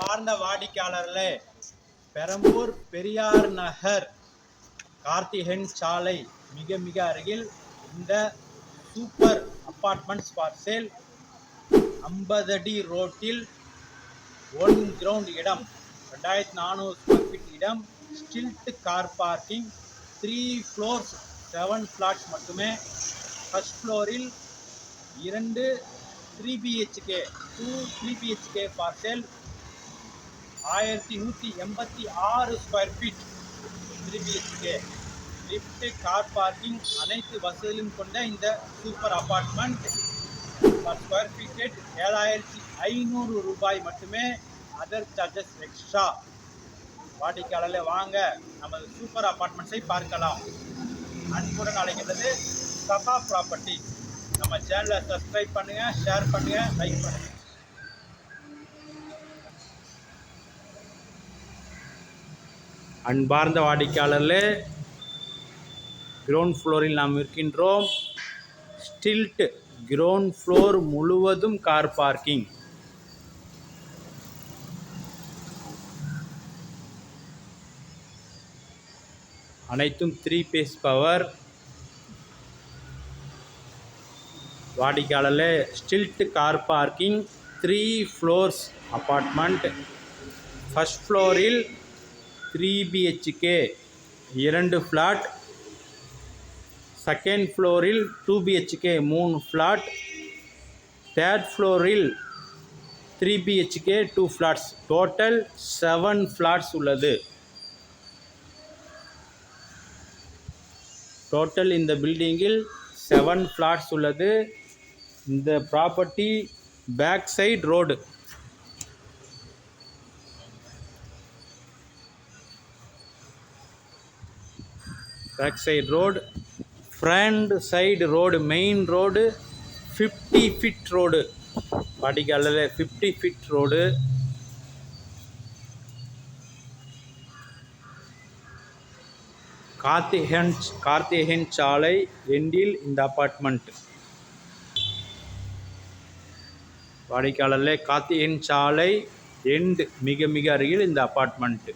அன்பார்ந்த வாடிக்கையாளர்களே பெரம்பூர் பெரியார் நகர் கார்த்திகன் சாலை மிக மிக அருகில் இந்த சூப்பர் அப்பார்ட்மெண்ட்ஸ் ஃபார் சேல் ஐம்பது அடி ரோட்டில் ஒன் கிரவுண்ட் இடம் ரெண்டாயிரத்தி நானூறு ஸ்கொயர் ஃபீட் இடம் stilt car parking three floors seven flats மட்டுமே. ஃபர்ஸ்ட் ஃப்ளோரில் இரண்டு three BHK two three BHK for sale ஆயிரத்தி நூற்றி எண்பத்தி ஆறு square feet three BHK lift car parking அனைத்து வசதிகளும் கொண்ட இந்த super apartment per square feet rate ஏழாயிரத்தி ஐநூறு ரூபாய் மட்டுமே. அதர் சார்ஜஸ் எக்ஸ்ட்ரா வாடிக்கையாளர்களே வாங்க. நமது சூப்பர் அப்பார்ட்மெண்ட்ஸை பார்க்கலாம். அன்புடன் அழைக்கிறது சபா ப்ராப்பர்ட்டி நம்ம சேனலை சப்ஸ்கிரைப் பண்ணுங்கள் ஷேர் பண்ணுங்கள் லைக் பண்ணுங்கள் அன்பார்ந்த வாடிக்கையாளர்களே கிரவுண்ட் ஃப்ளோரில் நாம் இருக்கின்றோம். ஸ்டில்ட் கிரவுண்ட் ஃப்ளோர் முழுவதும் கார் பார்க்கிங் அனைத்தும் த்ரீ பேஸ் பவர் வாடிக்கையாளர்களே stilt car parking three floors apartment first ஃப்ளோரில் த்ரீ பிஹெச்கே இரண்டு ஃப்ளாட் செகண்ட் ஃப்ளோரில் டூ பிஹெச்கே மூணு ஃப்ளாட் தேர்ட் ஃப்ளோரில் three BHK two flats total seven flats உள்ளது. டோட்டல் இந்த பில்டிங்கில் செவன் ஃப்ளாட்ஸ் உள்ளது. இந்த property back side road back side road front side road main road fifty feet road வாடிக்கையாளர் fifty feet road Karthikan Karthikan சாலை எண்டில் இந்த அப்பார்ட்மெண்ட் வாடிக்கையாளர்களே கார்த்திகன் சாலை எண்டு மிக மிக அருகில் இந்த அப்பார்ட்மெண்ட்டு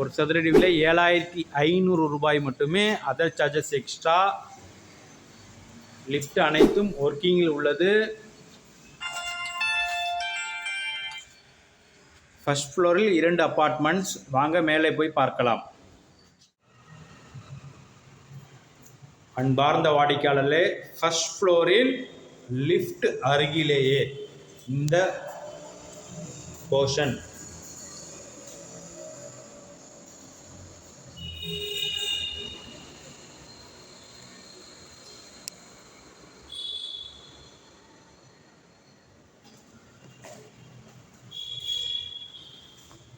ஒரு சதுரடி விலை ஏழாயிரத்தி ஐநூறு ரூபாய் மட்டுமே. அதர் சார்ஜஸ் எக்ஸ்ட்ரா லிஃப்ட் அனைத்தும் ஒர்க்கிங்கில் உள்ளது. ஃபஸ்ட் ஃப்ளோரில் இரண்டு அப்பார்ட்மெண்ட்ஸ் வாங்க மேலே போய் பார்க்கலாம். அன்பார்ந்த வாடிக்கையாளர்களே ஃபர்ஸ்ட் ஃப்ளோரில் லிஃப்ட் அருகிலேயே இந்த போர்ஷன்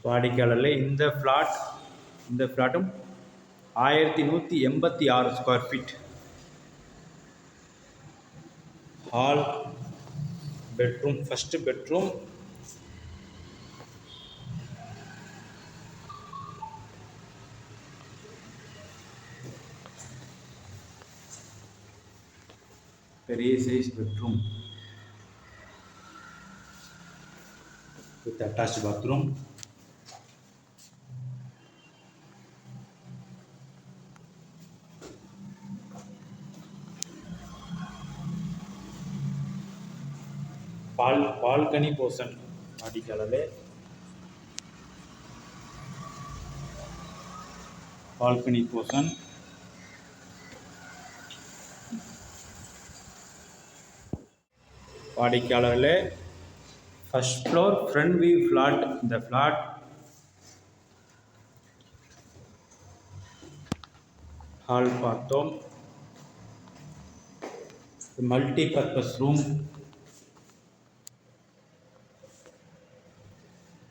வாடிக்கையாளர்களே இந்த ஃப்ளாட் இந்த ஃப்ளாட்டும் ஆயிரத்தி நூற்றி எண்பத்தி ஆறு square feet hall bedroom first bedroom பெரிய size bedroom with attach bathroom ball balcony portion வாடிக்கையாளர்களே பால்கனி போர்ஷன் வாடிக்கையாளர்களே first floor front view flat இந்த ஃப்ளாட் ஹால் பார்த்தோம். Multi purpose room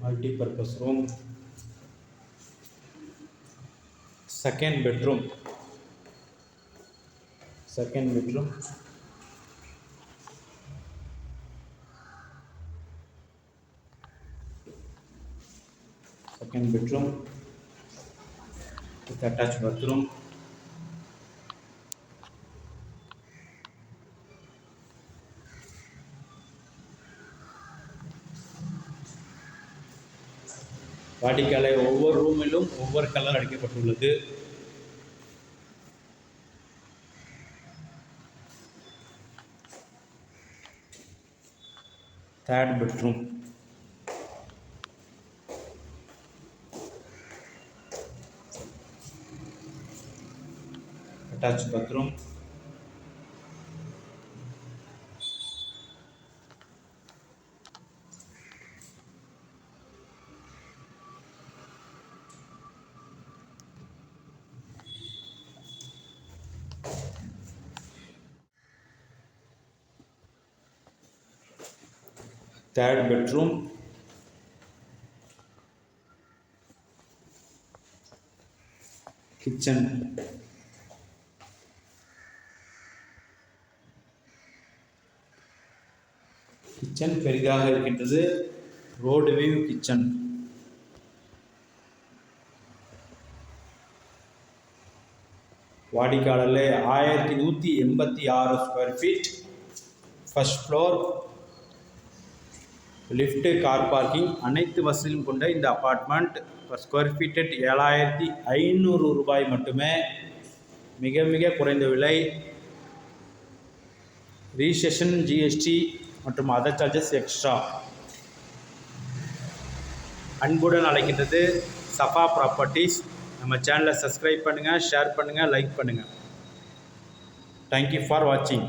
multipurpose room second bedroom second bedroom second bedroom attach bathroom வாடிக்கையாளர் ஒவ்வொரு ரூமிலும் ஒவ்வொரு colour அடிக்கப்பட்டுள்ளது. Third bedroom attach bathroom third bedroom. Kitchen. Kitchen பெரிதாக இருக்கின்றது. Road view kitchen வாடிக்காலில் ஆயிரத்தி நூற்றி எண்பத்தி ஆறு square feet first floor lift car parking அனைத்து வசதியும் கொண்ட இந்த அப்பார்ட்மெண்ட் இப்போ ஸ்கொயர் ஃபீட்டட் ஏழாயிரத்தி ஐநூறு ரூபாய் மட்டுமே மிக மிக குறைந்த விலை. ரீசெஷன் ஜிஎஸ்டி மற்றும் அதர் சார்ஜஸ் எக்ஸ்ட்ரா அன்புடன் அழைக்கின்றது சஃபா ப்ராப்பர்ட்டிஸ் நம்ம சேனலை சப்ஸ்கிரைப் பண்ணுங்கள் ஷேர் பண்ணுங்கள் லைக் பண்ணுங்கள் தேங்க்யூ ஃபார் வாட்சிங்